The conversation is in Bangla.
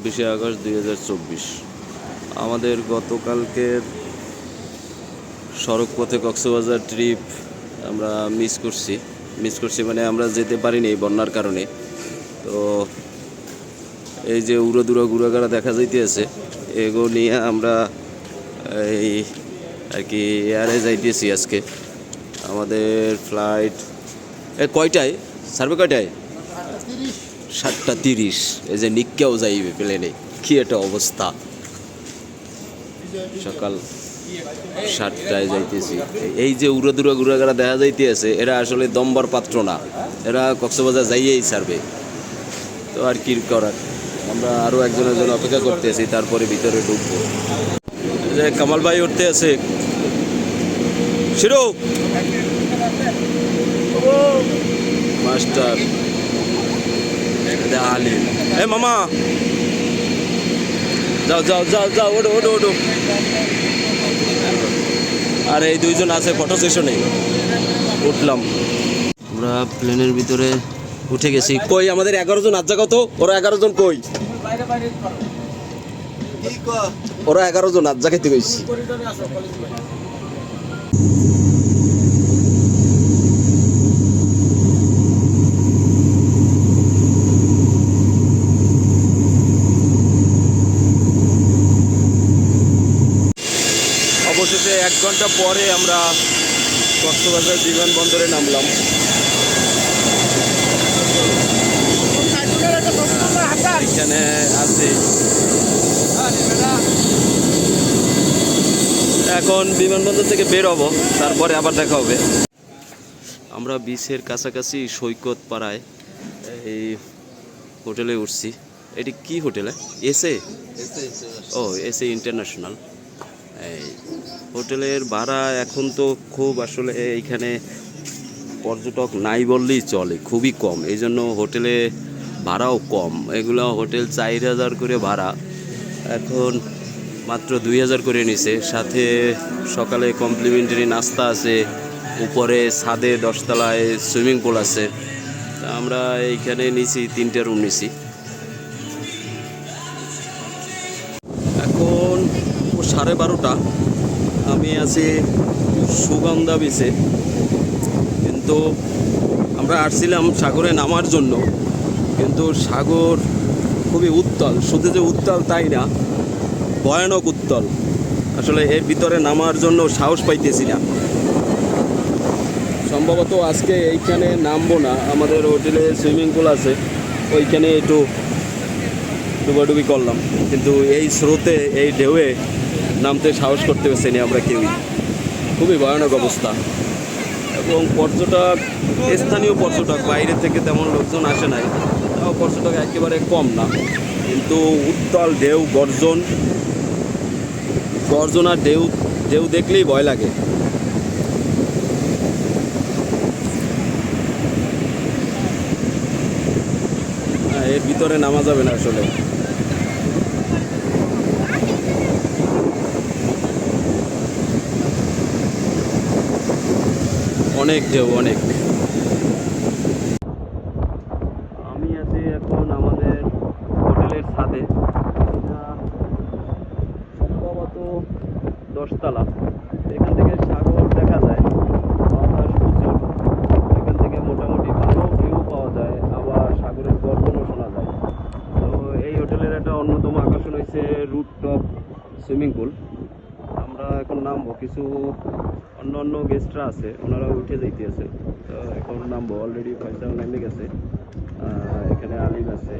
ছাব্বিশে আগস্ট দুই হাজার চব্বিশ। আমাদের গতকালকের সড়ক পথে কক্সবাজার ট্রিপ আমরা মিস করছি। মিস করছি মানে আমরা যেতে পারিনি বন্যার কারণে। তো এই যে উড়োদুরা গুড়াগাড়া দেখা যাইতেছে, এগো নিয়ে আমরা এই আর কি এয়ারে যাইতেছি আজকে। আমাদের ফ্লাইট এ কয়টায়? সার্ভে কয়টায়? সাতটা তিরিশ। এই যে নিক্কেও যাইবে প্লেনে কি একটা অবস্থা। সকাল সাতটায় যাইতেছি। এই যে উড়াদুরা ঘুরাঘাড়া দেখা যাইতেছে, এরা আসলে দম্বর পাত্র না। এরা কক্সবাজার যাইয়েই ছাড়বে। তো আর কি করার? আমরা আরও একজনের জন্য অপেক্ষা করতেছি, তারপরে ভিতরে ঢুকবো। যে কামাল ভাই উঠতে আছে। শিরো! মাস্টার। এটা আলী এ মামা যাও যাও যাও যাও ওঠো ওঠো ওঠো আর, এই দুইজন আছে ফটো সেশনে উঠলাম। আমরা প্লেনের ভিতরে উঠে গেছি। কই আমাদের এগারো জন? আজ্জা কত ওরা এগারো জন কই? ওরা এগারো জন আজ্জা খেতে গেছি। এক ঘণ্টা পরে আমরা কক্সবাজার বিমানবন্দরে নামলাম। এখানে আছে। এখন বিমানবন্দর থেকে বের হব তারপরে আবার দেখা হবে। আমরা বিচের কাছাকাছি সৈকত পাড়ায় এই হোটেলে উঠছি। এটি কি হোটেলে? এসে ও এসে ইন্টারন্যাশনাল। এই হোটেলের ভাড়া এখন তো খুব আসলে এইখানে পর্যটক নাই বললেই চলে, খুবই কম। এই জন্য হোটেলে ভাড়াও কম। এগুলো হোটেল চার হাজার করে ভাড়া। এখন মাত্র দুই হাজার করে নিছে। সাথে সকালে কমপ্লিমেন্টারি নাস্তা আছে, উপরে ছাদে দশতলায় সুইমিং পুল আছে। আমরা এইখানে নিছি, তিনটে রুম নিছি। এখন সাড়ে বারোটা। আমি আছি সুগন্ধা বিচে কিন্তু আমরা আসছিলাম সাগরে নামার জন্য। কিন্তু সাগর খুবই উত্তাল। শুধু যে উত্তাল তাই না, ভয়ানক উত্তাল। আসলে এর ভিতরে নামার জন্য সাহস পাইতেছি না। সম্ভবত আজকে এইখানে নামবো না। আমাদের হোটেলে সুইমিং পুল আছে। ওইখানে একটু ডুবাডুবি করলাম। কিন্তু এই স্রোতে, এই ঢেউয়ে নামতে সাহস করতে পারছি না আমরা কেউই। খুবই ভয়ানক অবস্থা। এবং পর্যটক স্থানীয় পর্যটক বাইরে থেকে তেমন লোকজন আসে নাই। তাও পর্যটক একেবারে কম না। কিন্তু উত্তাল ঢেউ গর্জন গর্জন আর ঢেউ ঢেউ দেখলেই ভয় লাগে। হ্যাঁ, এর ভিতরে নামা যাবে না আসলে। অনেক ঢেউ অনেক। আমি আছি এখন আমাদের হোটেলের ছাদে। সম্ভবত দশতলা। এখান থেকে সাগর দেখা যায় এখান থেকে মোটামুটি ভালো ভিউ পাওয়া যায়, আবার সাগরের শোনা যায়। তো এই হোটেলের একটা অন্যতম আকর্ষণ হচ্ছে রুট টপ সুইমিং পুল আমরা এখন নামবো কিছু অন্য অন্য গেস্টরা আছে ওনারা উঠে যাইতে আছে তো এখন নামবো অলরেডি পয়সা নেমে গেছে। এখানে আলিম আছে।